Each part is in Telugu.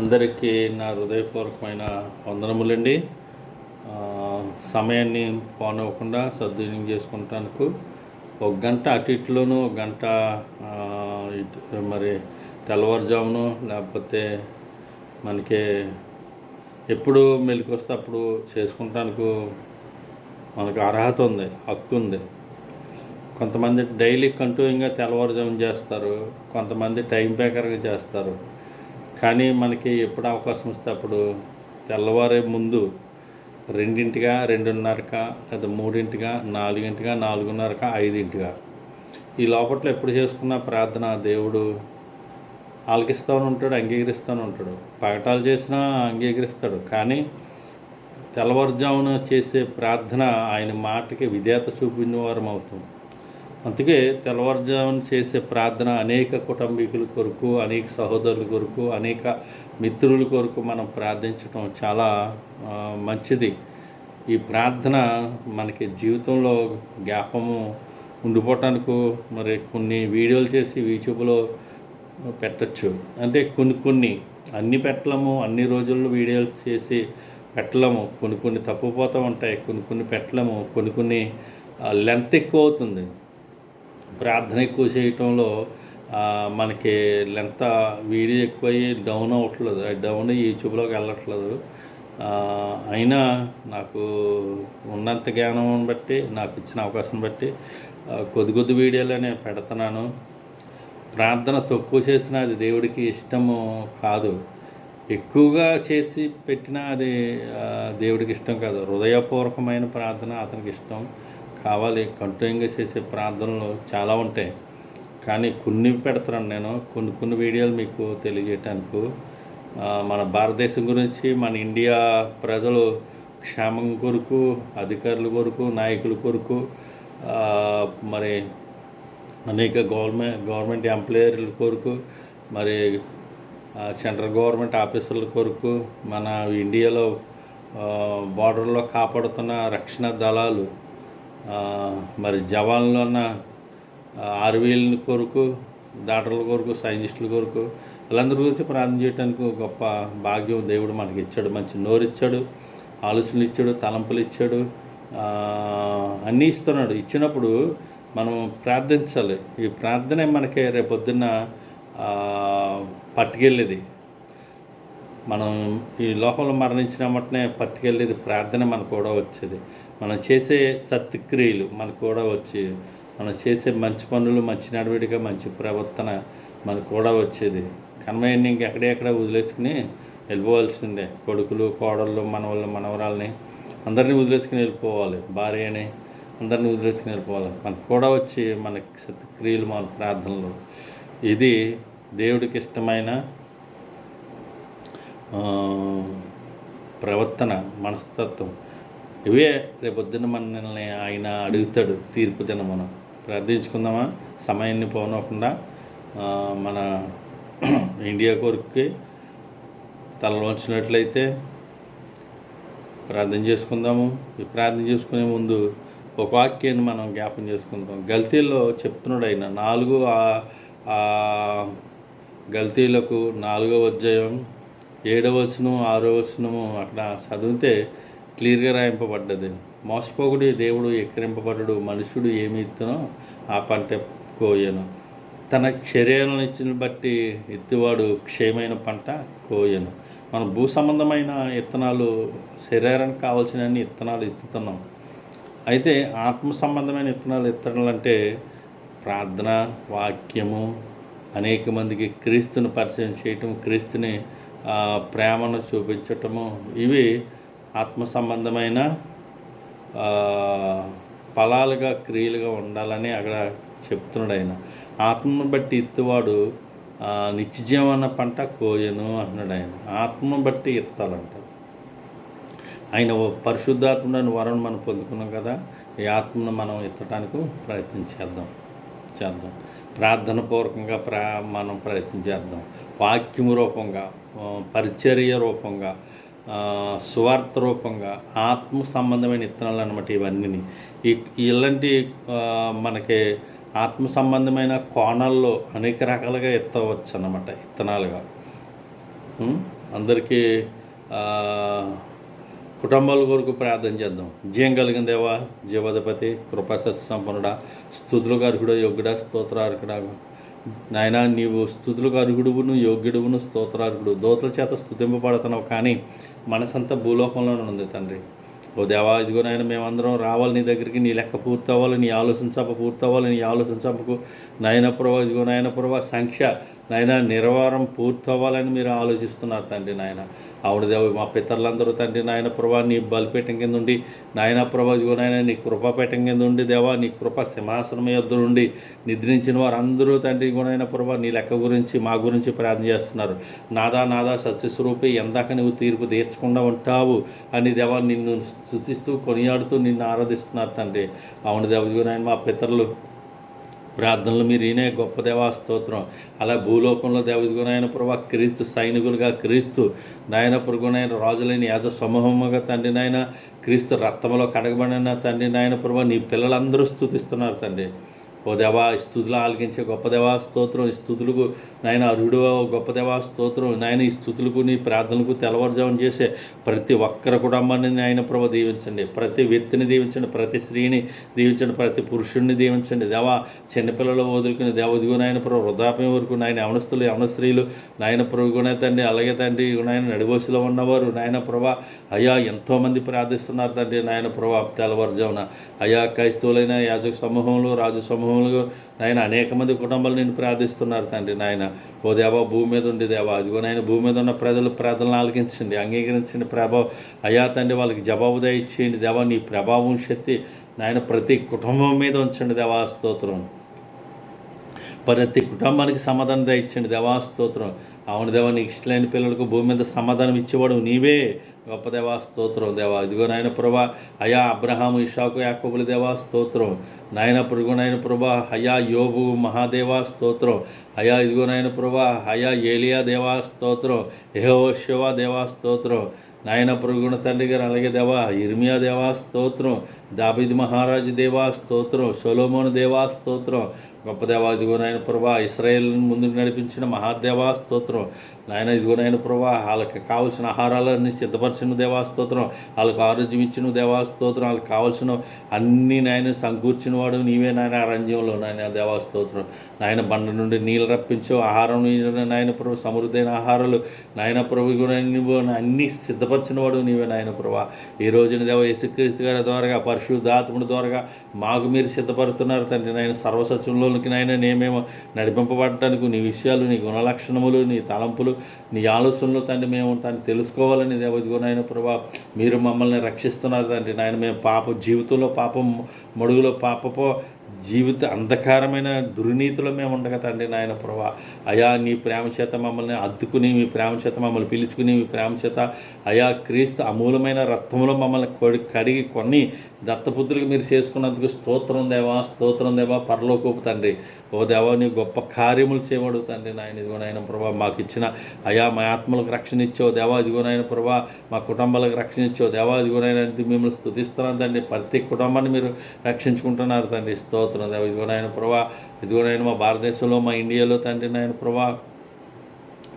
అందరికీ నా హృదయపూర్వకమైన వందనములండి. సమయాన్ని పోనివ్వకుండా సద్వినియోగం చేసుకుంటానికి ఒక గంట అటు ఇటులోను ఒక గంట మరి తెల్లవారుజామును లేకపోతే మనకి ఎప్పుడు మెలికి వస్తే అప్పుడు చేసుకుంటానికి మనకు అర్హత ఉంది హక్కు ఉంది. కొంతమంది డైలీ కంటిన్యూగా తెల్లవారుజామున చేస్తారు కొంతమంది టైం బ్యాకర్గా చేస్తారు. కానీ మనకి ఎప్పుడు అవకాశం వస్తే అప్పుడు తెల్లవారే ముందు రెండింటిగా రెండున్నరకా లేదా మూడింటిగా నాలుగింటిగా నాలుగున్నరక ఐదింటిగా. ఈ లోపట్లో ఎప్పుడు చేసుకున్న ప్రార్థన దేవుడు ఆలకిస్తూనే ఉంటాడు అంగీకరిస్తూనే ఉంటాడు. పగటాలు చేసినా అంగీకరిస్తాడు. కానీ తెల్లవారుజామున చేసే ప్రార్థన ఆయన మాటకి విధేయత చూపిన వారం అవుతాం. అందుకే తెల్లవారుజామున చేసే ప్రార్థన అనేక కుటుంబీకుల కొరకు అనేక సహోదరుల కొరకు అనేక మిత్రుల కొరకు మనం ప్రార్థించడం చాలా మంచిది. ఈ ప్రార్థన మనకి జీవితంలో జ్ఞాపము ఉండిపోవటానికి మరి కొన్ని వీడియోలు చేసి యూట్యూబ్లో పెట్టచ్చు. అంటే కొన్ని కొన్ని అన్ని పెట్టలేము అన్ని రోజుల్లో వీడియోలు చేసి పెట్టలేము. కొన్ని కొన్ని తప్పుపోతూ ఉంటాయి కొన్ని కొన్ని పెట్టలేము కొన్ని కొన్ని లెంత్ ఎక్కువ అవుతుంది. ప్రార్థన ఎక్కువ చేయటంలో మనకి లెంత వీడియో ఎక్కువయ్యి డౌన్ అవ్వట్లేదు. డౌన్ యూట్యూబ్లోకి వెళ్ళట్లేదు. అయినా నాకు ఉన్నంత జ్ఞానం బట్టి నాకు ఇచ్చిన అవకాశం బట్టి కొద్ది కొద్ది వీడియోలే నేను పెడుతున్నాను. ప్రార్థన తక్కువ చేసినా అది దేవుడికి ఇష్టము కాదు. ఎక్కువగా చేసి పెట్టినా అది దేవుడికి ఇష్టం కాదు. హృదయపూర్వకమైన ప్రార్థన అతనికి ఇష్టం. కావాలి కంటిన్యూగా చేసే ప్రార్థనలు చాలా ఉంటాయి. కానీ కొన్ని పెడతాను నేను. కొన్ని కొన్ని వీడియోలు మీకు తెలియజేయటానికి మన భారతదేశం గురించి మన ఇండియా ప్రజలు క్షేమం కొరకు అధికారుల కొరకు నాయకుల కొరకు మరి అనేక గవర్నమెంట్ గవర్నమెంట్ ఎంప్లాయర్ల కొరకు మరి సెంట్రల్ గవర్నమెంట్ ఆఫీసర్ల కొరకు మన ఇండియాలో బార్డర్లో కాపాడుతున్న రక్షణ దళాలు మరి జవాన్లో ఉన్న ఆర్వీల కొరకు డాక్టర్ల కొరకు సైంటిస్టుల కొరకు వీళ్ళందరి గురించి ప్రార్థన చేయడానికి గొప్ప భాగ్యం దేవుడు మనకి ఇచ్చాడు మంచి నోరు ఇచ్చాడు ఆలోచనలు ఇచ్చాడు తలంపులు ఇచ్చాడు అన్నీ ఇస్తున్నాడు. ఇచ్చినప్పుడు మనం ప్రార్థించాలి. ఈ ప్రార్థనే మనకి రేపొద్దున్న పట్టుకెళ్ళేది. మనం ఈ లోకంలో మరణించిన మటనే పట్టుకెళ్ళేది ప్రార్థన మనకు కూడా వచ్చేది. మనం చేసే సత్క్రియలు మనకు కూడా వచ్చి మనం చేసే మంచి పనులు మంచి నడవడిక మంచి ప్రవర్తన మనకు కూడా వచ్చేది. కన్వయ్యని ఇంకెక్కడెక్కడ వదిలేసుకుని వెళ్ళిపోవాల్సిందే. కొడుకులు కోడళ్ళు మనవాళ్ళు మనవరాల్ని అందరినీ వదిలేసుకుని వెళ్ళిపోవాలి. భార్యని అందరినీ వదిలేసుకుని వెళ్ళిపోవాలి. మనకు కూడా వచ్చి మనకి సత్క్రియలు మన ప్రార్థనలు. ఇది దేవుడికి ఇష్టమైన ప్రవర్తన మనస్తత్వం. ఇవే రేపొద్దున మనల్ని ఆయన అడుగుతాడు తీర్పు దిన మనం ప్రార్థించుకుందామా? సమయాన్ని పోనకుండా మన ఇండియా కొరకుకి తలవంచినట్లయితే ప్రార్థన చేసుకుందాము. ఈ ప్రార్థన చేసుకునే ముందు ఒక వాక్యాన్ని మనం జ్ఞాపం చేసుకుందాం. గల్తీల్లో చెప్తున్నాడు ఆయన నాలుగు గల్తీలకు నాలుగో అధ్యాయం ఏడవ వచనం ఆరో వచనము అక్కడ చదివితే క్లియర్గా రాయింపబడ్డది. మోసపోకుడి దేవుడు ఎక్కిరింపబడ్డడు. మనుషుడు ఏమి ఇస్తునో ఆ పంట కోయను. తన చర్యలను ఇచ్చిన బట్టి ఎత్తువాడు క్షయమైన పంట కోయను. మన భూ సంబంధమైన విత్తనాలు శరీరానికి కావాల్సిన ఇత్తనాలు ఎత్తుతున్నాం. అయితే ఆత్మ సంబంధమైన విత్తనాలు ఎత్తడాలంటే ప్రార్థన వాక్యము అనేక మందికి క్రీస్తుని పరిచయం చేయటం క్రీస్తుని ప్రేమను చూపించటము ఇవి ఆత్మ సంబంధమైన ఫలాలుగా క్రియలుగా ఉండాలని అక్కడ చెప్తున్నాడు ఆయన. ఆత్మను బట్టి ఇత్తువాడు నిత్యజీవన పంట కోయను అంటున్నాడు ఆయన. ఆత్మను బట్టి ఇత్తాలంట ఆయన ఓ పరిశుద్ధాత్మని వరం మనం పొందుకున్నాం కదా ఈ ఆత్మను మనం ఎత్తడానికి ప్రయత్నం చేద్దాం చేద్దాం. ప్రార్థన పూర్వకంగా ప్రా మనం ప్రయత్నం చేద్దాం. వాక్యము రూపంగా పరిచర్య రూపంగా సువార్త రూపంగా ఆత్మ సంబంధమైన ఇత్తనాలు అనమాట ఇవన్నీ ఈ ఇలాంటి మనకి ఆత్మ సంబంధమైన కోణాల్లో అనేక రకాలుగా ఎత్తవచ్చు అన్నమాట ఇత్తనాలుగా. అందరికీ కుటుంబాల కొరకు ప్రార్థన చేద్దాం. జీవం కలిగిన దేవా జీవధిపతి కృపాసత్య సంపన్నుడా స్థుతులకు అర్హుడు యోగ్యుడా స్తోత్రార్హుడా. నాయన నీవు స్థుతులకు అర్హుడువును యోగ్యుడువును స్తోత్రార్హుడు. దోతల చేత స్థుతింపబడుతున్నావు కానీ మనసంతా భూలోకంలోనే ఉంది తండ్రి. ఓ దేవా ఇదిగో నాయన మేమందరం రావాలి నీ దగ్గరికి నీ లెక్క పూర్తి అవ్వాలి నీ ఆలోచన సభ పూర్తి అవ్వాలి నీ ఆలోచన సభకు నాయన ప్రభా ఇదిగో నాయన ప్రభా సంఖ్య నాయన నిర్వారం పూర్తి అవ్వాలని మీరు ఆలోచిస్తున్నారు తండ్రి నాయన. అవును దేవ మా పితరులందరూ తండ్రి నాయన ప్రభా నీ బలిపీఠం కింద ఉండి నాయన ప్రభా ఇదిగో నాయన నీ కృపాపీఠం కింద ఉండి దేవా నీ కృప సింహాసనం యొద్ద నుండి నిద్రించిన వారు అందరూ తండ్రి గుణైన ప్రభా నీ లెక్క గురించి మా గురించి ప్రార్థన చేస్తున్నారు. నాదా నాదా సత్యస్వరూపి ఎందాక నువ్వు తీర్పు తీర్చకుండా ఉంటావు అని దేవా నిన్ను స్థుతిస్తూ కొనియాడుతూ నిన్ను ఆరాధిస్తున్నారు తండ్రి. అవును దేవ నాయన మా పితరులు ప్రార్థనలు మీరు ఈయనే గొప్ప దేవా స్తోత్రం. అలా భూలోకంలో దేవదిగునైన ప్రభా క్రీస్తు సైనికులుగా క్రీస్తు నాయన పురుగునైన రాజులైన యాజ సమూహముగా తండ్రి నాయన క్రీస్తు రక్తంలో కడగబడిన తండ్రి నాయన ప్రభా నీ పిల్లలందరూ స్థుతిస్తున్నారు తండ్రి. ఓ దేవా స్థుతులు ఆలకించే గొప్ప దేవా స్తోత్రం. ఈ స్థుతులకు నాయన అరుడు గొప్ప దేవా స్తోత్రం. నాయన ఈ స్థుతులకు నీ ప్రార్థనలకు తెల్లవారుజామున చేసే ప్రతి ఒక్కరి కుటుంబాన్ని నాయన ప్రభ దీవించండి. ప్రతి వ్యక్తిని దీవించండి ప్రతి స్త్రీని దీవించండి ప్రతి పురుషుడిని దీవించండి. దేవా చిన్నపిల్లలు వదులుకుని దేవదిగు నాయన ప్రభు వృద్ధాప్యం వరకు నాయన యవనస్తులు యవన స్త్రీలు నాయన ప్రభు గుణ తండ్రి అలాగే తండ్రి నాయన నడిబోసులో ఉన్నవారు. నాయన ప్రభా అయ్యా ఎంతోమంది ప్రార్థిస్తున్నారు తండ్రి నాయన ప్రభా తెల్లవారుజామున. అయ్యా క్రైస్తవులైన యాజక సమూహంలో రాజు సమూహంలో నాయన అనేక మంది కుటుంబాలు నేను ప్రార్థిస్తున్నారు తండ్రి నాయన. ఓ దేవా భూమి మీద ఉండి దేవా అదిగో నాయన భూమి మీద ఉన్న ప్రజలు ప్రార్థనలు ఆలకించండి అంగీకరించండి ప్రభావం అయ్యా తండ్రి వాళ్ళకి జవాబుదాయి ఇచ్చేయండి. దేవా నీ ప్రభావం శక్తి నాయన ప్రతి కుటుంబం మీద ఉంచండి దేవా స్తోత్రం. ప్రతి కుటుంబానికి సమాధానం దయచండి దేవాస్తోత్రం అవును దేవా నీకు ఇష్టలేని పిల్లలకు భూమి మీద సమాధానం ఇచ్చేవాడు నీవే. గొప్ప దేవా స్తోత్రం దేవా. ఇదిగో నాయన ప్రభా అయా అబ్రహాము ఇషాకు యాకబుల దేవా స్తోత్రం. నాయన పురుగునైన ప్రభా హయా యోబు మహాదేవా స్తోత్రం. హయా ఇదిగో ప్రభా హయా ఏలియా దేవా స్తోత్రం. యహో శివ దేవా స్తోత్రం. నాయన పురుగుణ తండ్రి గారు అలాగే దేవా ఇర్మియా దేవా స్తోత్రం. దాబిద్ మహారాజు దేవా స్తోత్రం. సొలోమోన్ దేవా స్తోత్రం. గొప్ప దేవా ఇదిగో నాయన ప్రభా ఇస్రాయేల్ ముందుకు నడిపించిన మహాదేవా స్తోత్రం. నాయన ఇదిగో నాయన ప్రభా వాళ్ళకి కావాల్సిన ఆహారాలన్నీ సిద్ధపరిచిన దేవా స్తోత్రం. వాళ్ళకి ఆరోగ్యం ఇచ్చిన దేవా స్తోత్రం. వాళ్ళకి కావాల్సిన అన్ని నాయన సమకూర్చిన వాడు నీవే నాయన అరణ్యంలో నాయన దేవా స్తోత్రం. నాయన బండ నుండి నీళ్ళు రప్పించు ఆహారం నాయన ప్రభు సమృద్ధైన ఆహారాలు. నాయన ప్రభు నువ్వు అన్ని సిద్ధపరిచిన వాడు నీవే నాయన ప్రభా. ఈ రోజున దేవ యేసుక్రీస్తు గారి ద్వారా పరిశుద్ధాత్ముడి ద్వారా మాకు మీరు సిద్ధపడుతున్నారు తండ్రి. నాయన సర్వసత్యంలోనికి నాయన నేమేమో నడిపింపబడటానికి నీ విషయాలు నీ గుణలక్షణములు నీ తలంపులు నీ ఆలోచనలు తండ్రి మేము తండ్రి తెలుసుకోవాలని దేవదిగో నాయన ప్రభా మీరు మమ్మల్ని రక్షిస్తున్నారు తండ్రి. నాయన మేము పాప జీవితంలో పాపం మడుగులో పాపపో జీవిత అంధకారమైన దుర్నీతిలో మేము ఉండగా తండ్రి నాయన ప్రభా అయా నీ ప్రేమ చేత మమ్మల్ని అద్దుకుని మీ ప్రేమ చేత మమ్మల్ని పిలుచుకుని మీ ప్రేమ చేత అయా క్రీస్తు అమూలమైన రక్తంలో మమ్మల్ని కొడి కడిగి కొన్ని దత్తపుత్రులకు మీరు చేసుకున్నందుకు స్తోత్రం దేవా స్తోత్రం దేవా పరలోకోపు తండ్రి. ఓ దేవా నీ గొప్ప కార్యములు చేయబడు తండ్రి. నాయన ఇదిగో నాయన ప్రభా మాకు ఇచ్చిన అయా మా ఆత్మలకు రక్షణ ఇచ్చావు దేవా. ఇదిగో నాయన ప్రభా మా కుటుంబాలకు రక్షణ ఇచ్చావు దేవా. ఇదిగో నాయన మిమ్మల్ని స్థుతిస్తున్నాను తండ్రి. ప్రతి కుటుంబాన్ని మీరు రక్షించుకుంటున్నారు తండ్రి. స్తోత్రం దేవా. ఇదిగో నాయన ప్రభా ఇదిగో నాయన మా భారతదేశంలో మా ఇండియాలో తండ్రి నాయన ప్రభా.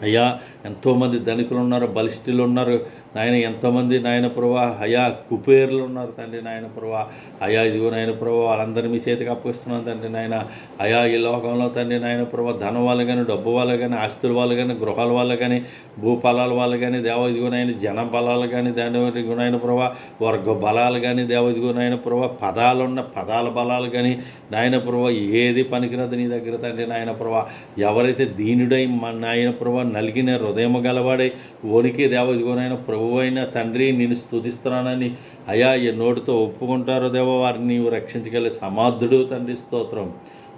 అయ్యా ఎంతోమంది ధనికులు ఉన్నారు బలిష్ఠులు ఉన్నారు. నాయన ఎంతమంది నాయన ప్రభా అయా కుపేర్లు ఉన్నారు తండ్రి నాయన ప్రభా. అయా ఇదిగో నాయన ప్రభా వాళ్ళందరినీ మీ చేతికి అప్పగిస్తున్నాను తండ్రి నాయన. అయా ఈ లోకంలో తండ్రి నాయన ప్రభా ధనం వాళ్ళు కానీ డబ్బు వాళ్ళు కానీ ఆస్తుల వాళ్ళు కానీ గృహాల వాళ్ళు కానీ భూఫలాల వాళ్ళు కానీ దేవ ఇదిగో నాయన జన బలాలు కానీ దాని ఇదిగో నాయన ప్రభా వర్గ బలాలు కానీ దేవ ఇదిగో నాయన ప్రభా పదాలు ఉన్న పదాల బలాలు కానీ నాయన ప్రభా ఏది పనికిరదు నీ దగ్గర తండ్రి నాయన ప్రభా. ఎవరైతే దీనుడై మా నాయన ప్రభా నలిగిన హృదయం గలవాడై ఓనికి దేవ నాయన ప్రభు అయిన తండ్రి నేను స్థుతిస్తున్నానని అయా ఈ నోటితో ఒప్పుకుంటారో దేవ వారిని నీవు రక్షించగల సమాధుడు తండ్రి స్తోత్రం.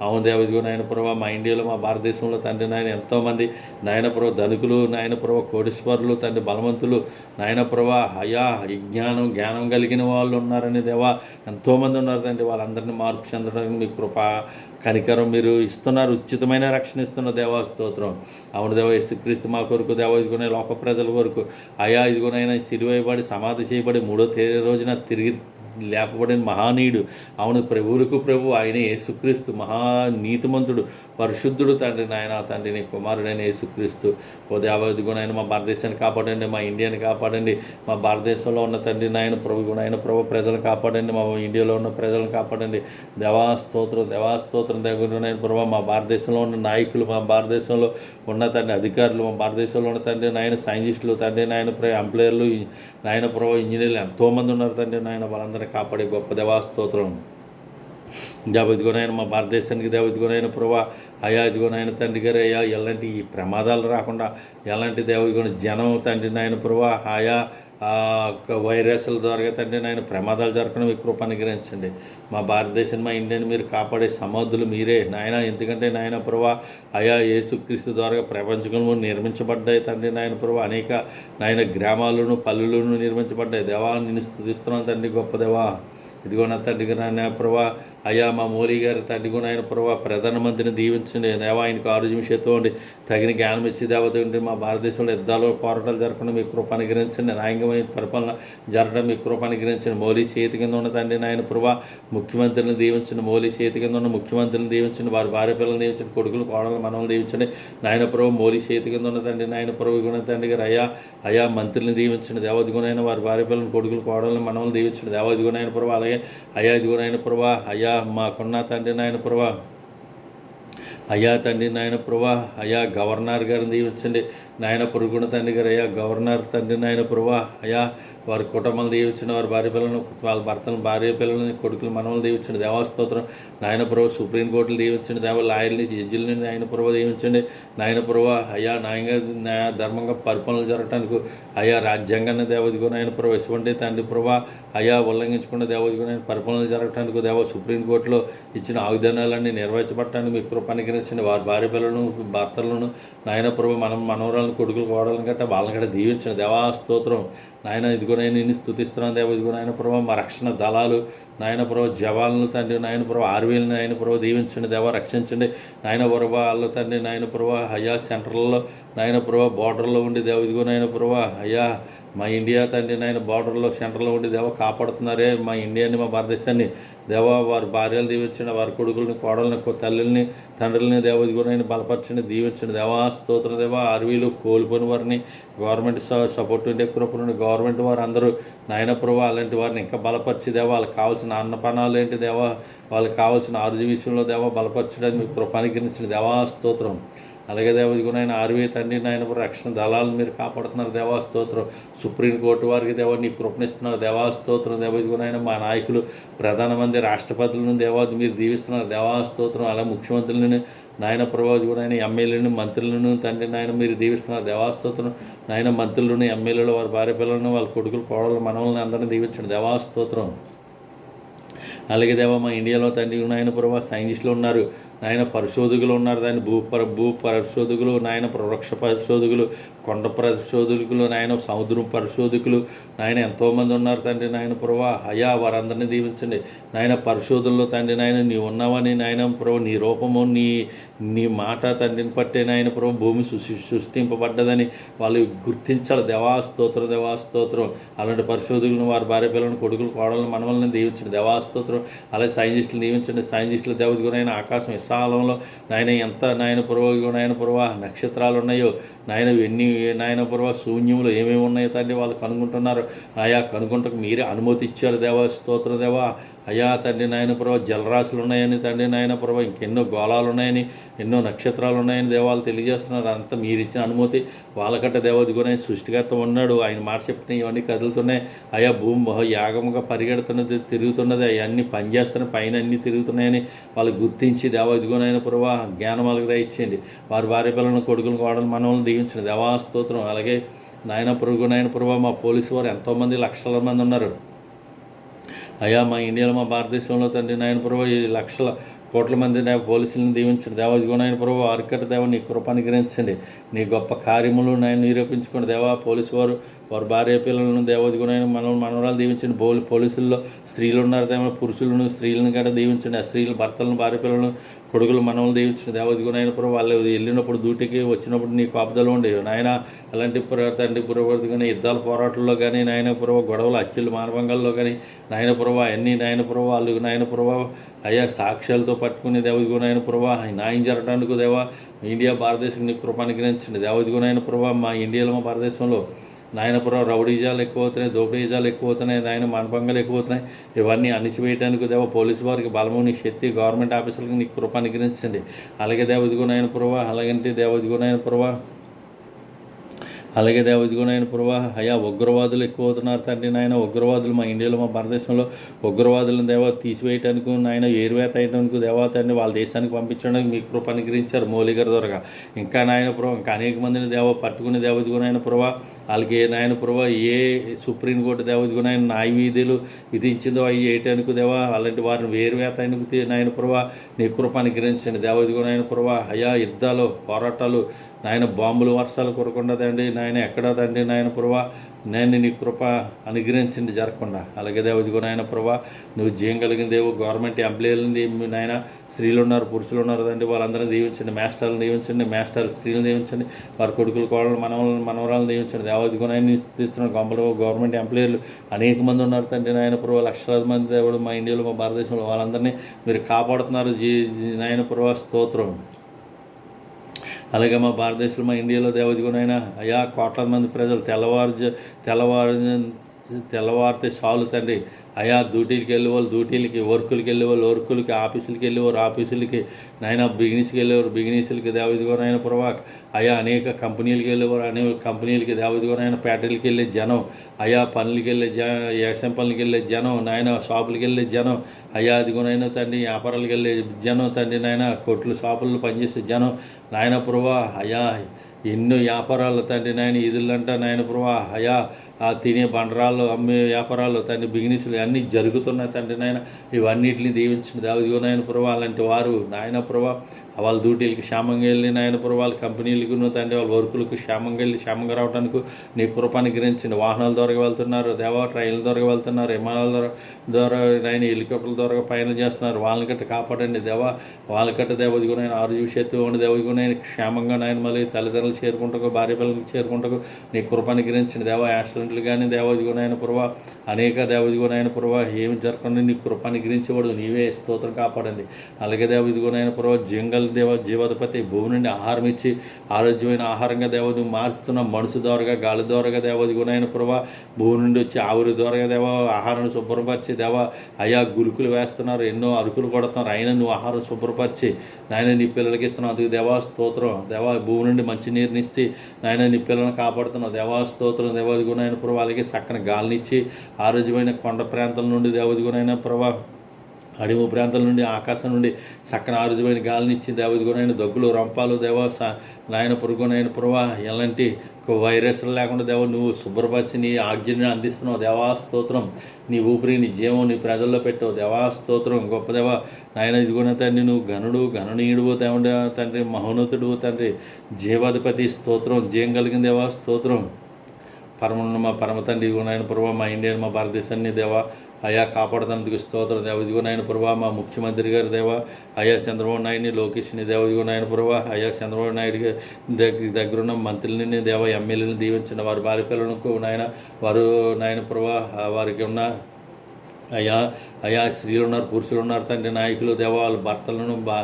అవును దేవ ఇదిగో నాయన ప్రభా మా ఇండియాలో మా భారతదేశంలో తండ్రి నాయన ఎంతోమంది నాయన ప్రభు ధనుకులు నాయన ప్రభు కోటీశ్వరులు తండ్రి బలవంతులు. నాయన ప్రభా అయా విజ్ఞానం జ్ఞానం జ్ఞానం కలిగిన వాళ్ళు ఉన్నారని దేవా ఎంతోమంది ఉన్నారు తండ్రి. వాళ్ళందరినీ మార్పు చెందడానికి మీ కృప కనికరం మీరు ఇస్తున్నారు ఉచితమైన రక్షణ ఇస్తున్న దేవా స్తోత్రం. అవును దేవ యేసుక్రీస్తు మా కొరకు దేవ ఇదిగోనే లోక ప్రజల కొరకు. అయా ఇదిగోనైనా సిరివైబడి సమాధి చేయబడి మూడో తేదీ రోజున తిరిగి లేపబడిన మహానీయుడు. అవును ప్రభువులకు ప్రభు ఆయన యేసుక్రీస్తు మహా నీతిమంతుడు పరిశుద్ధుడు తండ్రి నాయన తండ్రిని కుమారుడైన యేసుక్రీస్తు. ఓ గుణాయన మా భారతదేశాన్ని కాపాడండి మా ఇండియాని కాపాడండి. మా భారతదేశంలో ఉన్న తండ్రి నాయన ప్రభు నాయన ప్రభు ప్రజలను కాపాడండి. మా ఇండియాలో ఉన్న ప్రజలను కాపాడండి. దేవాస్తోత్రం దేవాస్తోత్రం దేవా ప్రభు మా భారతదేశంలో ఉన్న నాయకులు మా భారతదేశంలో ఉన్న తండ్రి అధికారులు మా భారతదేశంలో ఉన్న తండ్రి నాయన సైంటిస్టులు తండ్రి నాయన ప్ర- ఎంప్లాయర్లు నాయన ప్రభు ఇంజనీర్లు ఎంతోమంది ఉన్నారు తండ్రి నాయన కాపాడే గొప్ప దేవా స్తోత్రం. ఇదిగోనైనా మా భారతదేశానికి దేవ ఇదిగోనైనా ప్రభా అయా ఇదిగోనైనా తండ్రి గారు అయ్యా ఎలాంటి ఈ ప్రమాదాలు రాకుండా ఎలాంటి దేవ ఇదిగోని జనం తండ్రి నాయన ప్రభా ఆయా వైరస్ల ద్వారా తండ్రి నాయన ప్రమాదాలు జరగడం మీ కృప అనుగ్రహించండి. మా భారతదేశం మా ఇండియాని మీరు కాపాడే సమర్థులు మీరే. నాయన ఎందుకంటే నాయన ప్రభా అయా యేసుక్రీస్తు ద్వారా ప్రపంచంలో నిర్మించబడ్డాయి తండ్రి నాయన ప్రభా. అనేక నాయన గ్రామాలను పల్లెలను నిర్మించబడ్డాయి. దేవా నేను స్థుతిస్తున్నాను తండ్రి గొప్ప దేవా. ఇదిగో నా తండ్రి నాయన ప్రభా అయ్యా మా మోరీ గారి తండ్రి కూడా ఆయన ప్రభా ప్రధానమంత్రిని దీవించండి. దేవా ఆయనకు ఆరోగ్యం చేతోండి తగిన జ్ఞానం ఇచ్చి దేవత ఉండి మా భారతదేశంలో యుద్ధాలు పోరాటాలు జరపడం మీ కృప అనుగ్రహించండి. న్యాయంగమైన పరిపాలన జరగడం మీ కృప అనుగ్రహించండి. మౌలి చేతి కింద ఉన్న తండ్రి నాయన ప్రభా ముఖ్యమంత్రిని దీవించండి. మోలీ చేతి కింద ఉన్న ముఖ్యమంత్రిని దీవించండి. వారి భార్య పిల్లలు దీవించండి. కొడుకులు కోడలు మనల్ని దీవించండి. నాయన ప్రభు మోలీ చేతి కింద ఉన్న తండ్రి నాయన ప్రభు గుణ తండ్రి గారు అయ్యా అయ్యా మంత్రిని దీవించండి. దేవది గుణైన వారి భార్య పిల్లలు కొడుకులు కోడలను మనల్ని దీవించండి. దేవది గుణైన ప్రభా అలాగే అయ్యా ఇది గుణైన ప్రభా అయ్యా మాకున్న తండ్రి నాయన ప్రభా. అయ్యా తండ్రి నాయన ప్రభా అయ్యా గవర్నర్ గారిని దీవించండి. నాయన పురుగుణ తండ్రి గారు అయ్యా గవర్నర్ తండ్రి నాయన ప్రభా అయ్యా వారి కుటుంబాలు దీవించిన వారి భార్య పిల్లలను వాళ్ళ భర్తను భార్య పిల్లలని కొడుకులు మనవలు దీవించండి. దేవాస్తోత్రం నాయన ప్రభు సుప్రీంకోర్టులు దీవించండి. దేవ లాయర్ని జడ్జిలని నాయన ప్రభు దీవించండి. నాయన ప్రభు అయ్యా నాయంగా ధర్మంగా పరిపాలన జరగటానికి అయ్యా రాజ్యాంగాన్ని దేవదిగో నాయన ప్రభు ఇటువంటి తండ్రి ప్రభా అయ్యా ఉల్లంఘించకుండా దేవదిగో పరిపాలన జరగటానికి దేవ సుప్రీంకోర్టులో ఇచ్చిన ఆయుధానాలన్నీ నెరవేర్చబట్టడానికి మీ కృపనికరించండి వారి భార్య పిల్లలను భర్తలను నాయన ప్రభు మనం మనవరాలను కొడుకులు కోడలను గట్ట వాళ్ళని గట్ట దీవించిన దేవా స్తోత్రం. నాయన ఇదిగో నేను నిన్ను స్థుతిస్తున్నాను దేవ ఇదిగో నాయన ప్రభు మా రక్షణ దళాలు నాయన ప్రభు జవాన్లు తండ్రి నాయన ప్రభు ఆర్వీలను నాయన ప్రభు దీవించండి. దేవ రక్షించండి. నాయన ప్రభు వాళ్ళు తండ్రి నాయన ప్రభు హయా సెంటర్లలో నాయన ప్రభు బార్డర్లో ఉండి దేవ ఇదిగో నాయన ప్రభు అయ్యా మా ఇండియా తండ్రి నాయన బార్డర్లో సెంటర్లో ఉండి దేవ కాపాడుతున్నారే. మా ఇండియాని మా భారతదేశాన్ని దేవ వారి భార్యలు దీవించండి వారి కొడుకులని కోడల్ని తల్లుల్ని తండ్రులని దేవ ఇదిగోనైనా బలపరచండి దీవించండి. దేవా స్తోత్ర దేవ అరవీలు కోల్పోయిన వారిని గవర్నమెంట్ సపోర్ట్ ఉండే కృపను గవర్నమెంట్ వారు అందరూ నాయన ప్రభు అలాంటి వారిని ఇంకా బలపరిచి దేవ వాళ్ళకి కావాల్సిన అన్నపానాలు ఏంటి దేవ వాళ్ళకి కావాల్సిన ఆరోగ్య విషయంలో దేవ బలపరచడానికి మీకు కృపానికి దేవా స్తోత్రం. అలాగే దేవ నాయన ఆరువే తండ్రి నాయన రక్షణ దళాలను మీరు కాపాడుతున్నారు. దేవాస్తోత్రం సుప్రీంకోర్టు వారికి దేవ నీ కృపణిస్తున్నారు దేవాస్తోత్రం స్తోత్రం. నాయన మా నాయకులు ప్రధానమంత్రి రాష్ట్రపతులను దేవాది మీరు దీవిస్తున్నారు. దేవా స్తోత్రం. అలా ముఖ్యమంత్రులను నాయన ప్రభావ ఇదిగోనైనా ఎమ్మెల్యేలను మంత్రులను తండ్రి నాయన మీరు దీవిస్తున్నారు. దేవాస్తోత్రం నాయన మంత్రులను ఎమ్మెల్యేలు వారి భార్య పిల్లలను వాళ్ళ కొడుకులు కోడలు మనవలను అందరినీ దీవించండి. దేవాస్తోత్రం అలాగే దేవా మా ఇండియాలో తండ్రి నాయన ప్రభా సైంటిస్టులు ఉన్నారు. నాయన పరిశోధకులు ఉన్నారు దాని భూపర భూ పరిశోధకులు నాయన వృక్ష పరిశోధకులు కొండ పరిశోధకులు నాయన సముద్రం పరిశోధకులు నాయన ఎంతోమంది ఉన్నారు తండ్రి నాయన ప్రభా. అయా వారందరినీ దీవించండి. నాయన పరిశోధనలో తండ్రి నాయన నీ ఉన్నావని నాయన ప్రభు నీ రూపము నీ నీ మాట తండ్రిని పట్టే నాయన ప్రభు భూమి సృష్టి సృష్టింపబడ్డదని వాళ్ళు గుర్తించాలి. దేవా స్తోత్రం అలాంటి పరిశోధకులను వారి భార్య పిల్లలను కొడుకులు కోడలను మనవలను దీవించండి. దేవాస్తోత్రం అలాగే సైంటిస్టులు దీవించండి. సైంటిస్టులు దేవత గురైన ఆకాశం విశాలంలో నాయన ఎంత నాయన పురవ నాయన పురవ నక్షత్రాలు ఉన్నాయో నాయన ఎన్ని నాయన పురవ శూన్యములు ఏమేమి ఉన్నాయో తండ్రి వాళ్ళు కనుగొంటున్నారు. ఆయా కనుగొంటకు మీరే అనుమతి ఇచ్చారు. దేవా స్తోత్రం దేవా. అయ్యా తండ్రి నాయన ప్రభా జలరాశులు ఉన్నాయని తండ్రి నాయన ప్రభా ఇంకెన్నో గోళాలు ఉన్నాయని ఎన్నో నక్షత్రాలు ఉన్నాయని దేవాలు తెలియజేస్తున్నారు. అంతా మీరు ఇచ్చిన అనుమతి వాళ్ళకంటే దేవదిగునే సృష్టికర్త ఉన్నాడు. ఆయన మాట చెప్పిన ఇవన్నీ కదులుతున్నాయి. అయ్యా భూమి బహు యాగముగా పరిగెడుతున్నది తిరుగుతున్నది అవన్నీ పనిచేస్తున్న పైన అన్నీ తిరుగుతున్నాయని వాళ్ళు గుర్తించి దేవదిగునైన ప్రభా జ్ఞానం వాళ్ళకి దయచేయండి. వారి భార్య పిల్లలను కొడుకులను కోడలు మనవలను దీవించిన దేవాస్తోత్రం అలాగే నాయన పురుగు నాయన ప్రభా మా పోలీసు వారు ఎంతోమంది లక్షల మంది ఉన్నారు. అయ్యా మా ఇండియాలో మా భారతదేశంలో తండ్రి నాయన ప్రభు ఈ లక్షల కోట్ల మంది దేవ పోలీసులను దీవించండి. దేవ ఇదిగో నాయన ప్రభు ఆర్కట దేవ నీ కృప గ్రహించండి నీ గొప్ప కార్యములు నేను నిరూపించుకోండి. దేవా పోలీసు వారు వారి భార్య పిల్లలను దేవదిగునైన మనం మనవరాలు దీవించండి. పోలీ పోలీసుల్లో స్త్రీలు ఉన్నారు దేవ పురుషులను స్త్రీలను కూడా దీవించండి. ఆ స్త్రీలు భర్తలను భార్య పిల్లలను కొడుకులు మనల్ని దేవించిన దేవదిగో నాయన ప్రభు వాళ్ళు వెళ్ళినప్పుడు డ్యూటీకి వచ్చినప్పుడు నీ కాపుదలు ఉండేవి నాయన అలాంటి తండ్రి పురవర్తి కానీ యుద్ధాల పోరాటంలో కానీ నాయన పురవ గొడవలు అచ్చులు మానభంగాల్లో కానీ నాయన పురవ అన్ని నాయన పురవ వాళ్ళు నాయన పురవ అయ్యా సాక్ష్యాలతో పట్టుకునే దేవదిగో నాయన పురవ న్యాయం జరగడానికి దేవా ఇండియా భారతదేశం నీ కృపానికి గ్రహించండి దేవదిగో నాయన పురవ మా ఇండియాలో మా భారతదేశంలో నాయనపురం రౌడీజాలు ఎక్కువ అవుతున్నాయి దోపిడీజాలు ఎక్కువ అవుతున్నాయి నాయన మానభంగాలు ఎక్కువ అవుతున్నాయి ఇవన్నీ అణిచివేయడానికి దేవ పోలీసు వారికి బలము నీ శక్తి గవర్నమెంట్ ఆఫీసులకు నీ కృప అనుగ్రహించండి. అలాగే దేవ ఇదిగో నాయన పురవ అలాగంటే దేవ ఇదిగో నాయన పురవ అలాగే దేవ ఇదిగో నాయన పురవ ఉగ్రవాదులు ఎక్కువ అవుతున్నారు తండ్రి నాయన ఉగ్రవాదులు మా ఇండియాలో మా భారతదేశంలో ఉగ్రవాదులను దేవ తీసివేయటానికి నాయన ఏరువేత అయ్యడానికి దేవా తండ్రి వాళ్ళ దేశానికి పంపించడానికి మీ కృప అనుగ్రహించారు మౌలి గారి ద్వారా ఇంకా నాయన పురవ ఇంకా అనేక మందిని దేవ పట్టుకుని దేవ ఇదిగో నాయన వాళ్ళకి ఏ నాయన ప్రభా ఏ సుప్రీంకోర్టు దేవ ఇదిగో నాయన న్యాయ విధులు విధించిందో అవి వేయటానికి దేవా అలాంటి వారిని వేరువేత అయినకు నాయన ప్రభా నీ కృప అనుగ్రహించండి దేవ ఇదిగో నాయన పురవ యుద్ధాలు పోరాటాలు నాయన బాంబులు వర్షాలు కురకుండా నాయన ఎక్కడదండి తండ్రి నాయన పురవ నేను నీ కృప అనుగ్రహించింది జరగకుండా. అలాగే దేవదిగో నాయన పురవ నువ్వు జయం కలిగిన దేవు గవర్నమెంట్ ఎంప్లాయీలని నాయన స్త్రీలు ఉన్నారు పురుషులు ఉన్నారు అండి వాళ్ళందరినీ దీవించండి మాస్టర్లను దీవించండి మాస్టర్ స్త్రీలను దీవించండి వారి కొడుకులు కోడలు మనవలను మనవరాలను దీవించండి దేవదిగో నాయన స్థితిస్తున్న గొప్పలు గవర్నమెంట్ ఎంప్లాయీలు అనేక మంది ఉన్నారు తండ్రి నాయన పురవ లక్షలాది మంది దేవుడు మా ఇండియాలో మా భారతదేశంలో వాళ్ళందరినీ మీరు కాపాడుతున్నారు. జీ జీ- నాయన పురవ స్తోత్రం. అలాగే మా భారతదేశంలో మా ఇండియాలో దేవదిగునైనా అయా కోట్ల మంది ప్రజలు తెల్లవారు తెల్లవారు తెల్లవారితే చాలు తండ్రి. అయా డ్యూటీలకి వెళ్ళే వాళ్ళు డ్యూటీలకి వర్కులకి వెళ్ళేవాళ్ళు వర్కులకి ఆఫీసులకి వెళ్ళేవారు ఆఫీసులకి నాయన బిజినెస్కి వెళ్ళేవారు బిజినెస్లకి దేవదిగోనైనా ప్రభాక్. అయా అనేక కంపెనీలకి వెళ్ళేవారు అనేక కంపెనీలకి దేవదిగోనైనా ఫ్యాక్టరీలకి వెళ్ళే జనం. అయా పనులకి వెళ్ళే జ వ్యవసాయం పనులకి వెళ్ళే జనం నాయన షాపులకి వెళ్ళే జనం. అయ్యా అదిగోనైనా తండ్రి వ్యాపారాలకు వెళ్ళే జనం తండ్రి నాయన కొట్లు షాపుల్లో పనిచేసే జనం. నాయన ప్రభా అయా ఎన్నో వ్యాపారాలు తండ్రి నాయన ఇదులంట నాయన ప్రభా అయా ఆ తినే బండరాలు అమ్మే వ్యాపారాలు తండ్రి బిజినెస్లు అన్నీ జరుగుతున్నాయి తండ్రి నాయన. ఇవన్నిటిని దీవించిన దావిదిగో నాయన ప్రభా అలాంటి వారు నాయన ప్రభా వాళ్ళ డ్యూటీలకి క్షేమంగా వెళ్ళి నాయన వాళ్ళ కంపెనీలకు తండ్రి వాళ్ళ వర్కులకు క్షేమంగా వెళ్ళి క్షేమంగా రావడానికి నీ కృపాన్ని గ్రహించింది వాహనాల ద్వారా వెళ్తున్నారు దేవా ట్రైన్ల ద్వారా వెళ్తున్నారు విమానాల ద్వారా ద్వారా నాయన హెలికాప్టర్ల ద్వారా పయనం చేస్తున్నారు. వాళ్ళని గట్ట కాపాడండి దేవా. వాళ్ళ గట్ట దేవదిగో నాయన ఆరోగ్య శక్తి ఉండి దేవదిగో నాయన క్షేమంగా నాయన మళ్ళీ తల్లిదండ్రులు చేరుకుంటకు భార్య పిల్లలకు చేరుకుంటకు నీ కృపాన్ని గ్రహించిన దేవా. యాక్సిడెంట్లు కానీ దేవదిగో నాయన పురవా అనేక దేవదిగో నాయన పురవ ఏమి జరగకుండా నీ కృపాన్ని గ్రహించబడు నీవే స్తోత్రం కాపాడండి. అలాగే దేవదిగో నాయన పురవ జింగల్ దేవ జీవాధిపతి భూమి నుండి ఆహారం ఇచ్చి ఆరోగ్యమైన ఆహారంగా దేవది మారుస్తున్న మనసు ద్వారాగా గాలి ద్వారాగా దేవదిగో నాయన పురవ భూమి నుండి వచ్చి ఆవిరి ద్వారాగా దేవ ఆహారాన్ని శుభ్రపరిచి దేవ అయా గులుకులు వేస్తున్నారు ఎన్నో అరుకులు కొడుతున్నారు అయినా నువ్వు ఆహారం శుభ్రపరిచి నాయన నీ పిల్లలకి ఇస్తున్నావు. అందుకు దేవా స్తోత్రం దేవా భూమి నుండి మంచి నీరుని ఇచ్చి నాయన నీ పిల్లలను కాపాడుతున్నావు. దేవా స్తోత్రం దేవాదిగో నాయన ప్రభు అలాగే చక్కని గాలినిచ్చి ఆరోగ్యమైన కొండ ప్రాంతం నుండి దేవదిగునైన నాయన ప్రభా అడవి ప్రాంతాల నుండి ఆకాశం నుండి చక్కని ఆరోగ్యమైన గాలినిచ్చి దేవదిగునైన దగ్గులు రంపాలు దేవ స- నాయన పురుగునైన ప్రభా ఎలాంటి వైరస్లు లేకుండా దేవ నువ్వు శుభ్రపరిచి నీ ఆజ్ఞని అందిస్తున్నావు. దేవాస్తోత్రం నీ ఊపిరి నీ జీవం నీ ప్రజల్లో పెట్టావు. దేవా స్తోత్రం గొప్ప దేవ నాయన ఇదిగోన తండ్రి నువ్వు గనుడు గణనీయుడు తండ్రి తండ్రి మహోన్నతుడు తండ్రి జీవాధిపతి స్తోత్రం జీవం కలిగిన దేవా స్తోత్రం. పరమ మా పరమ తండ్రి ఇదిగో నాయన ప్రభా మా ఇండియన్ మా భారతదేశాన్ని దేవా అయా కాపాడదానికి స్తోత్రం దేవ. ఇదిగో నాయన ప్రభా మా ముఖ్యమంత్రి గారు దేవా అయా చంద్రబాబు నాయుడిని లోకేష్ని దేవ. ఇదిగో నాయన ప్రభా అయా చంద్రబాబు నాయుడు దగ్గర దగ్గరున్న మంత్రులని దేవ ఎమ్మెల్యేలను దీవించిన వారి భార్య పిల్లలకు నాయన వారు నాయన ప్రభా వారికి ఉన్న అయ్యా అయ్యా స్త్రీలు ఉన్నారు పురుషులు ఉన్నారు తండ్రి నాయకులు దేవ వాళ్ళ భర్తలను బా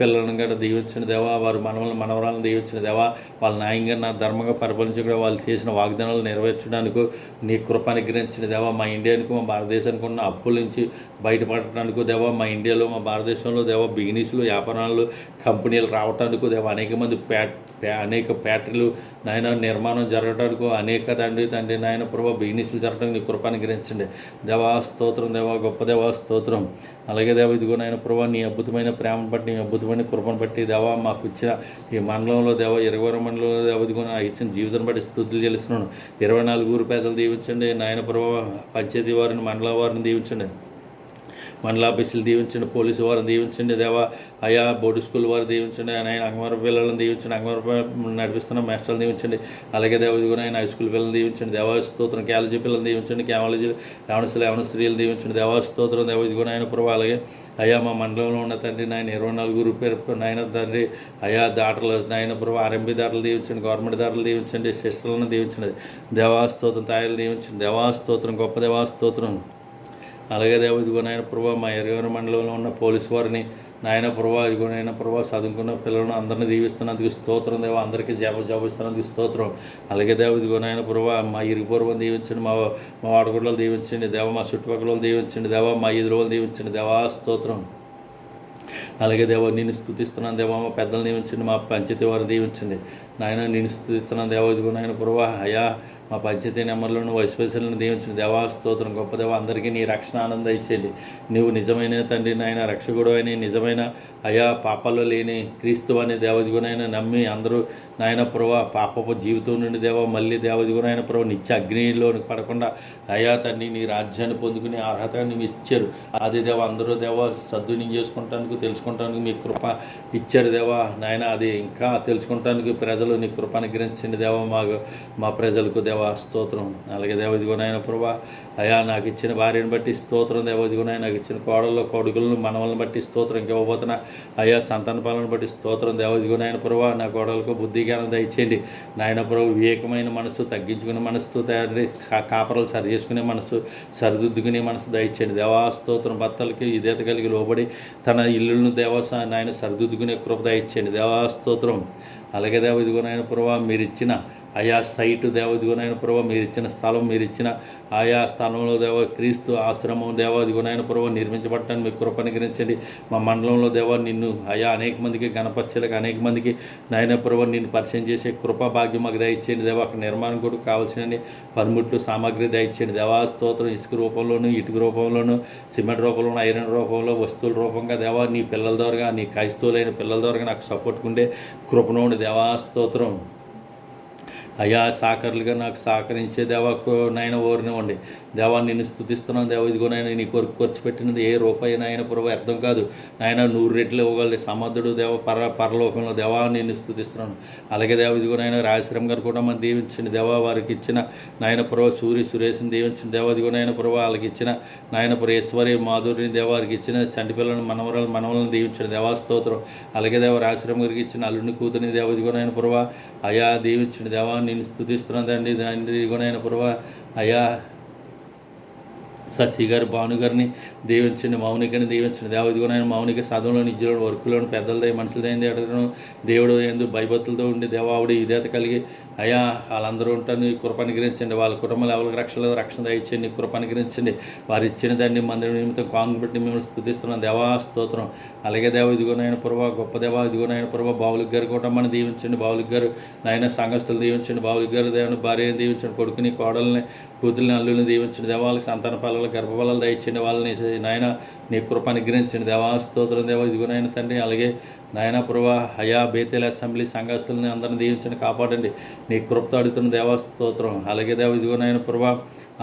పిల్లలను కూడా దీవించిన దేవా వారు మనవలను మనవరాలను దీవించిన దేవా వాళ్ళ న్యాయంగా నా ధర్మంగా పరిపాలించడం వాళ్ళు చేసిన వాగ్దానాలు నెరవేర్చడానికి నీ కృప అనుగ్రహించిన దేవా మా ఇండియానికి మా భారతదేశానికి ఉన్న అప్పుల నుంచి బయటపడటానికి దేవా మా ఇండియాలో మా భారతదేశంలో దేవా బిజినెస్లు వ్యాపారాలు కంపెనీలు రావటానికి దేవా అనేక మంది ప్యాట్ ప్యా- అనేక ఫ్యాక్టరీలు నాయన నిర్మాణం జరగడానికి అనేక తండ్రి తండ్రి నాయన ప్రభా బిజినెస్లు జరగడానికి నీ కృప అనుగ్రహించండి. దేవా స్తోత్రం దేవా గొప్ప దేవా స్తోత్రం. అలాగే దేవా ఇదిగో నాయన ప్రభా నీ అద్భుతమైన ప్రేమ బట్టి నీ కృపను బట్టి దేవా మాకు ఇచ్చిన ఈ మండలంలో దేవా ఇరవై మండలంలో దేవా నాకు ఇచ్చిన జీవితం బట్టి స్థుతులు తెలుస్తున్నాను ఇరవై నాలుగు ఊరు పేదలు దీవించండి. నాయన ప్రభావ పంచాయతీ వారిని మండల వారిని దీవించండి. మండల ఆఫీసులు దీవించండి. పోలీసు వారిని దీవించండి దేవా. అయా బోర్డు స్కూల్ వారు దీవించండి. ఆయన అంగవర పిల్లలను దీవించండి. అంగవర నడిపిస్తున్న మాస్టర్లు దీవించండి. అలాగే దేవ ఇదిగో ఆయన హై స్కూల్ పిల్లలు దీవించండి. దేవాస్తోత్రం కాలేజీ పిల్లలు దీవించండి. కాలేజీ యవనస్తులు యవన స్త్రీలు దీవించండి. దేవా స్తోత్రం దేవ ఇదిగో ఆయన ప్రభావ అలాగే అయ్యా మా మండలంలో ఉన్న తండ్రి నాయన ఇరవై నలుగురు పేరు నాయన తండ్రి. అయా దాటలు నాయన ప్రభు ఆర్ఎంపీ దాటలు దీవించండి గవర్నమెంట్ దాటలు దీవించండి శిష్యులను దీవించండి. దేవాస్తోత్రం తాయలు దీవించండి. దేవాస్తోత్రం గొప్ప దేవాస్తోత్రం అలాగే దేవ ఇదిగో నాయన ప్రభు మా ఎరగన మండలంలో ఉన్న పోలీసు వారిని నాయన ప్రభా ఇదిగో నాయన ప్రభా చదువుకున్న పిల్లలను అందరినీ దీవిస్తున్నందుకు స్తోత్రం దేవా అందరికీ జాబు జాబు ఇస్తున్నందుకు స్తోత్రం. అలాగే దేవ ఇదిగో నాయన ప్రభా మా ఇరుగుపూర్వం దీవించండి మా మా వాడగుడ్డలు దీవించండి దేవ మా చుట్టుపక్కల వాళ్ళు దీవించండి దేవ మా ఎదురు దీవించండి దేవా స్తోత్రం. అలాగే దేవ నేను స్థుతిస్తున్నాను దేవా మా పెద్దలు దీవించండి మా పంచాయతీ వారు దీవించండి. నాయన నేను స్థుతిస్తున్నాను దేవ ఇదిగో నాయన ప్రభా అయా మా పంచాయతీ నెంబర్లను వయసుపేసలను దీవించిన దేవా స్తోత్రం గొప్ప దేవ అందరికీ నీ రక్షణ ఆనందం ఇచ్చేది నువ్వు నిజమైన తండ్రి నాయన రక్షకుడు అని నిజమైన అయా పాపాల్లో లేని క్రీస్తు అనే దేవదిగునైన నమ్మి అందరూ నాయన ప్రభా పాపపు జీవితం నుండి దేవ మళ్ళీ దేవదిగునైన ప్రభు నిత్య అగ్నిలో పడకుండా అయా తండ్రి నీ రాజ్యాన్ని పొందుకునే అర్హత నువ్వు ఇచ్చారు. అది దేవ అందరూ దేవ సద్వినియోగం చేసుకుంటానికి తెలుసుకుంటానికి మీ కృప ఇచ్చారు దేవా. నాయన అది ఇంకా తెలుసుకుంటానికి ప్రజలు నీ కృప అనుగ్రహించండి దేవ. మా మా ప్రజలకు దేవ స్తోత్రం. అలాగే దేవదిగునైన ప్రభా అయా నాకు ఇచ్చిన భార్యను బట్టి స్తోత్రం దేవ నాకు ఇచ్చిన కోడల్లో కొడుకులను మనవలను బట్టి స్తోత్రం ఇంకా అయ్యా సంతాన పాలన బట్టి స్తోత్రం. దేవదిగో నాయన ప్రభు నా కోడలకు బుద్ధి జ్ఞానం దయచేయండి. నాయన ప్రభు వివేకమైన మనసు తగ్గించుకునే మనసు తయారు కాపరలు సరి చేసుకునే మనసు సరిదిద్దుకునే మనసు దయచేయండి. దేవా స్తోత్రం భర్తలకి విధేత కలిగి లోబడి తన ఇల్లులను దేవస నాయన సరిదిద్దుకునే కృప దయచేయండి. దేవా స్తోత్రం. అలాగే దేవ ఇదిగో నాయన ప్రభా మీరు ఇచ్చిన ఆయా సైటు దేవదిగునైన ఇదిగో మీరు ఇచ్చిన స్థలం మీరు ఇచ్చిన ఆయా స్థలంలో దేవ క్రీస్తు ఆశ్రమం దేవ ఇదిగో నిర్మించబడటాన్ని మీకు కృప అనుగ్రహించండి. మా మండలంలో దేవ నిన్ను ఆయా అనేక మందికి గణపత్యులకు అనేక మందికి నాయన ప్రభా నిన్ను పరిచయం చేసే కృపా భాగ్యం మాకు దయచేయండి. దేవ అక్కడ నిర్మాణం కూడా కావాల్సిన పనిముట్లు సామాగ్రి దయచేయండి. దేవా స్తోత్రం ఇసుక రూపంలోను ఇటుక రూపంలోను సిమెంట్ రూపంలోను ఐరన్ రూపంలో వస్తువుల రూపంగా దేవా నీ పిల్లల ద్వారా నీ క్రైస్తవులైన పిల్లల ద్వారా నాకు సపోర్ట్ ఉండే కృపణోని దేవా స్తోత్రం. అయ్యా సాకర్లుగా నాకు సహకరించే దేవాకు నాయన ఓరినివ్వండి. దేవా నిన్ను స్థుతిస్తున్నాను దేవ. ఇదిగో నాయన నీ కొరకు ఖర్చు పెట్టినది ఏ రూపాయి నాయన ప్రభు అర్థం కాదు. నాయన నూరు రెట్లు ఇవ్వగలడు సమర్థుడు దేవ పర పరలోకంలో దేవా నిన్ను స్థుతిస్తున్నాను. అలాగే దేవ ఇదిగో నాయన రాజశ్రమ్ గారు కూడా మనం దీవించండి దేవా. వారికి ఇచ్చిన నాయన ప్రభు సూర్య సురేష్ని దీవించిన దేవ. ఇదిగో నాయన ప్రభు వాళ్ళకి ఇచ్చిన నాయన ప్రభు ఈశ్వరి మాధురిని దేవ. వారికి ఇచ్చిన చంటి పిల్లలను మనవరాలు మనవలను దీవించండి దేవా. స్తోత్రం. అలాగే దేవ రాజశ్రమ్ గారికి ఇచ్చిన అల్లుని కూతురిని దేవ. ఇదిగో నాయన ప్రభు అయా దీవించండి దేవా. నేను స్థుతిస్తున్నదండి తండ్రి. ఇదిగో నాయన ప్రభు అయా శశి గారు భానుగారిని దీవించండి మౌనికని దీవించండి. దేవదిగో ఇదిగోనైనా మౌనిక సదంలో నిజంలో వర్కులను పెద్దలదై మనుషులదైంది అడగడం దేవుడు ఎందు భయభక్తులతో ఉండి దేవావుడి ఇదేత కలిగి అయ్యా వాళ్ళందరూ ఉంటారు నీ కృప అనుగ్రహించండి. వాళ్ళ కుటుంబాలు ఎవరికి రక్షణ రక్షణ దయచేయండి నీ కృప అనుగ్రహించండి. వారు ఇచ్చిన దాన్ని మందిరం నిమిత్తం కాంగు పెట్టి మిమ్మల్ని స్థుతిస్తున్నాం. దేవా స్తోత్రం. అలాగే దేవ ఇదిగోనైన ప్రభా గొప్ప దేవ ఇదిగోనైన ప్రభా బావులికి గారు కుటుంబాన్ని దీవించండి బావులికి గారు నాయన సంఘస్థులు దీవించండి బావులికి గారు దేవుని భార్యను దీవించండి కొడుకుని కోడల్ని కూతుర్ని అల్లుని దీవించండి. దేవాళ్ళకి సంతాన ఫలాలు గర్భఫలాలు దయచండి వాళ్ళని నాయన నీ కృప అనుగ్రహించండి. దేవా స్తోత్రం దేవ నాయన తండ్రి. అలాగే నాయన ప్రభా హయా బేతేల అసెంబ్లీ సంఘస్థులని అందరిని దీవించని కాపాడండి. నీ కృప్త అడుగుతున్న దేవస్తోత్రం అలాగే దేవ ఇదిగోనైనా ప్రభా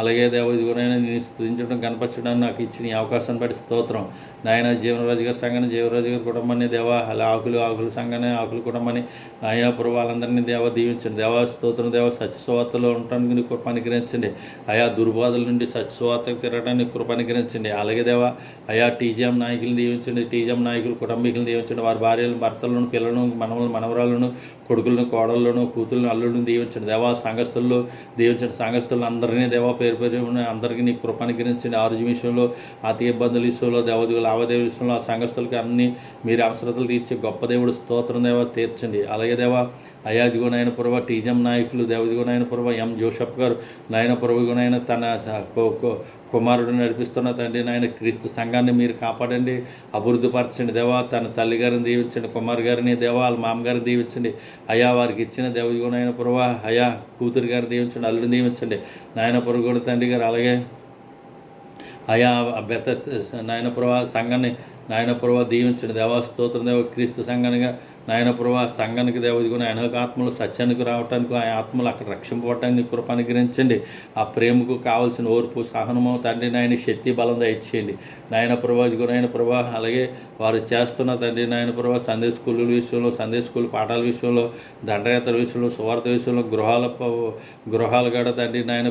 అలాగే దేవ ఇదిగోనైనా నేను స్థుతించడం కనపరచడానికి నాకు ఇచ్చిన ఈ అవకాశం బట్టి స్తోత్రం. నాయన జీవనరాజు గారి సంఘాన్ని జీవరాజు గారి కుటుంబాన్ని దేవ అలా ఆకులు ఆకుల సంఘాన్ని ఆకుల కుటుంబాన్ని ఆయన వాళ్ళందరినీ దేవ దీవించండి. దేవ స్తోత్రం దేవ సత్యస్వార్తలో ఉండటానికి నీ కృప అనుగ్రహించండి. ఆయా దుర్బాధల నుండి సత్యస్వార్తకు తిరగడానికి కృప అనుగ్రహించండి. అలాగే దేవ అయా టీజీఎం నాయకులను దీవించండి. టీజీఎం నాయకులు కుటుంబీకులను దీవించండి. వారి భార్యలను భర్తలను పిల్లలను మనవలను మనవరాలను కొడుకులను కోడళ్ళను కూతుళ్ళను అల్లులను దీవించండి. దేవా సంఘస్థుల్లో దీవించండి. సంఘస్థులను అందరినీ దేవా పేరు పేరు ఉన్న అందరికీ నీ కృప అనుగ్రహించండి. ఆరోగ్య విషయంలో అతి ఇబ్బందుల విషయంలో దేవదేవుల లావాదేవీ విషయంలో ఆ సంఘస్థులకి అన్ని మీరు అవసరతలు తీర్చే గొప్ప దేవుడు స్తోత్రం దేవ తీర్చండి. అలాగే దేవా అయా దిగో నాయన పురవ టీజం నాయకులు దేవదిగో నాయన పూర్వ ఎం జోషప్ గారు నాయన పురవగునైన తన కుమారుడు నడిపిస్తున్న తండ్రి నాయన క్రీస్తు సంఘాన్ని మీరు కాపాడండి అభివృద్ధిపరచండి దేవా. తన తల్లి గారిని దీవించండి కుమారు గారిని దేవా వాళ్ళ మామగారిని దీవించండి. అయా వారికి ఇచ్చిన దేవదిగో నాయన పురవ అయా కూతురు గారిని దీవించండి అల్లుని దీవించండి. నాయన పురుగుడు తండ్రి గారు అలాగే అయా బెత నాయన ప్రభా సంఘాన్ని నాయన ప్రభా దీవించిన దేవా స్తోత్రం దేవ క్రీస్తు సంఘంగా నాయన ప్రభా సంఘానికి దేవ ఇదిగోని అనేక ఆత్మలు సత్యానికి రావటానికి ఆ ఆత్మలు అక్కడ రక్షింపబడటానికి కృప అనుగ్రహించండి. ఆ ప్రేమకు కావాల్సిన ఓర్పు సహనము తండ్రి నాయన శక్తి బలం దయచేయండి. నాయన ప్రభా ఇదిగో నాయన ప్రభా అలాగే వారు చేస్తున్న తండ్రి నాయన ప్రభా సందేశ స్కూల్ విషయంలో సందేశ స్కూల్ పాఠాల విషయంలో దండయాత్ర విషయంలో సువార్త విషయంలో గృహాల గృహాలు గడ తండ్రి నాయన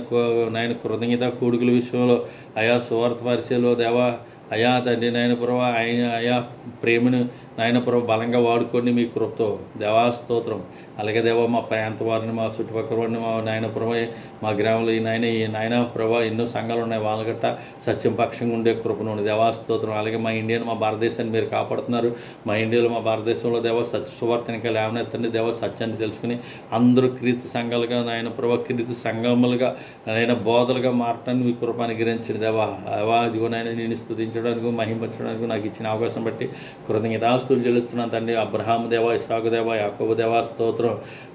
నాయన కృతజ్ఞత కూడుకుల విషయంలో అయా సువార్త పరిచయలో దేవా అయా తండ్రి నాయన ప్రభా ఆయన అయా ప్రేమను నాయన ప్రభు బలంగా వాడుకొని మీ కృప్తో దేవాస్తోత్రం అలాగే దేవా మా ప్రాంత వారిని మా చుట్టుపక్కల వారిని మా నాయన ప్రభా మా గ్రామంలో ఈ నాయన ఈ నాయన ప్రభా ఎన్నో సంఘాలు ఉన్నాయి. వాళ్ళ గట్ట సత్యం పక్షంగా ఉండే కృపను దేవాస్తోత్రం అలాగే మా ఇండియాను మా భారతదేశాన్ని మీరు కాపాడుతున్నారు. మా ఇండియాలో మా భారతదేశంలో దేవ సత్య సువార్తనిక లేవనెత్తండి. దేవ సత్యాన్ని తెలుసుకుని అందరూ క్రీస్తు సంఘాలుగా నాయన ప్రభా క్రీస్తు సంఘములుగా నాయన బోధలుగా మారటాన్ని మీ కృప అనుగ్రహించిన దేవా. దేవా ఇదిగో నాయన నేను స్థుతించడానికి మహింపరచడానికి నాకు ఇచ్చిన అవకాశం బట్టి కృతజ్ఞతాస్తులు చెల్లిస్తున్నాను తండ్రి. అబ్రహాం దేవ ఇసాకు దేవ యాకోబు దేవ స్తోత్రం.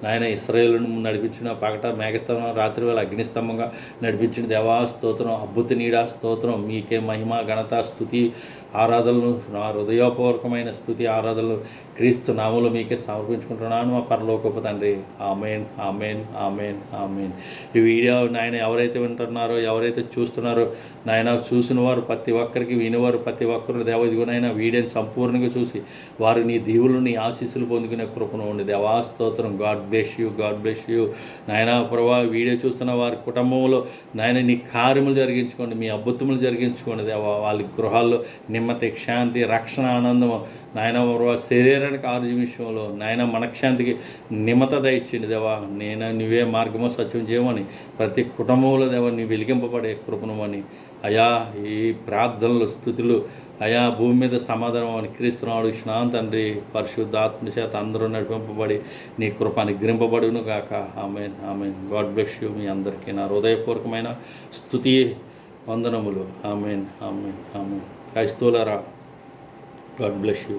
నాయన ఇస్రాయేల్ను నడిపించిన పగట మేఘస్తంభం రాత్రివేళ అగ్నిస్తంభంగా నడిపించిన దేవా స్తోత్రం అద్భుత నీడా స్తోత్రం మీకే మహిమ ఘనత స్థుతి ఆరాధనలు నా హృదయపూర్వకమైన స్థుతి ఆరాధనలు క్రీస్తు నామలు మీకే సమర్పించుకుంటున్నాను. మా పరలోకపు తండ్రి ఆమెన్ ఆమెన్ ఆమెన్ ఆమెన్. ఈ వీడియో నాయన ఎవరైతే వింటున్నారో ఎవరైతే చూస్తున్నారో నాయన చూసిన వారు ప్రతి ఒక్కరికి వినేవారు ప్రతి ఒక్కరు దేవదిగునైనా వీడియోని సంపూర్ణంగా చూసి వారు నీ దీవులు నీ ఆశీస్సులు పొందుకునే కృపను ఉండి. దేవాస్తోత్రం God bless you God bless you. నాయన ప్రభా వీడియో చూస్తున్న వారి కుటుంబంలో నాయన నీ కార్యములు జరిగించుకోండి మీ అద్భుతములు జరిగించుకోండి దేవ. వాళ్ళ గృహాల్లో నిమ్మతి శాంతి రక్షణ ఆనందం నాయన శరీరానికి ఆరోగ్య విషయంలో నాయన మనశ్శాంతికి నిమత దయచింది దేవా. నేను నువ్వే మార్గమో సత్యం చేయమని ప్రతి కుటుంబంలో దేవా నీ వెలిగింపబడే కృపణమని అయా ఈ ప్రార్థనలు స్థుతులు అయా భూమి మీద సమాధానం అని క్రీస్తునాడు స్నాన్ తండ్రి. పరిశుద్ధ చేత అందరూ నడిపింపబడి నీ కృప గ్రింపబడును గాక. Amen amen. God bless you మీ అందరికీ నా హృదయపూర్వకమైన స్థుతి వందనములు. Amen amen amen. క్రైస్తవులరా God bless you.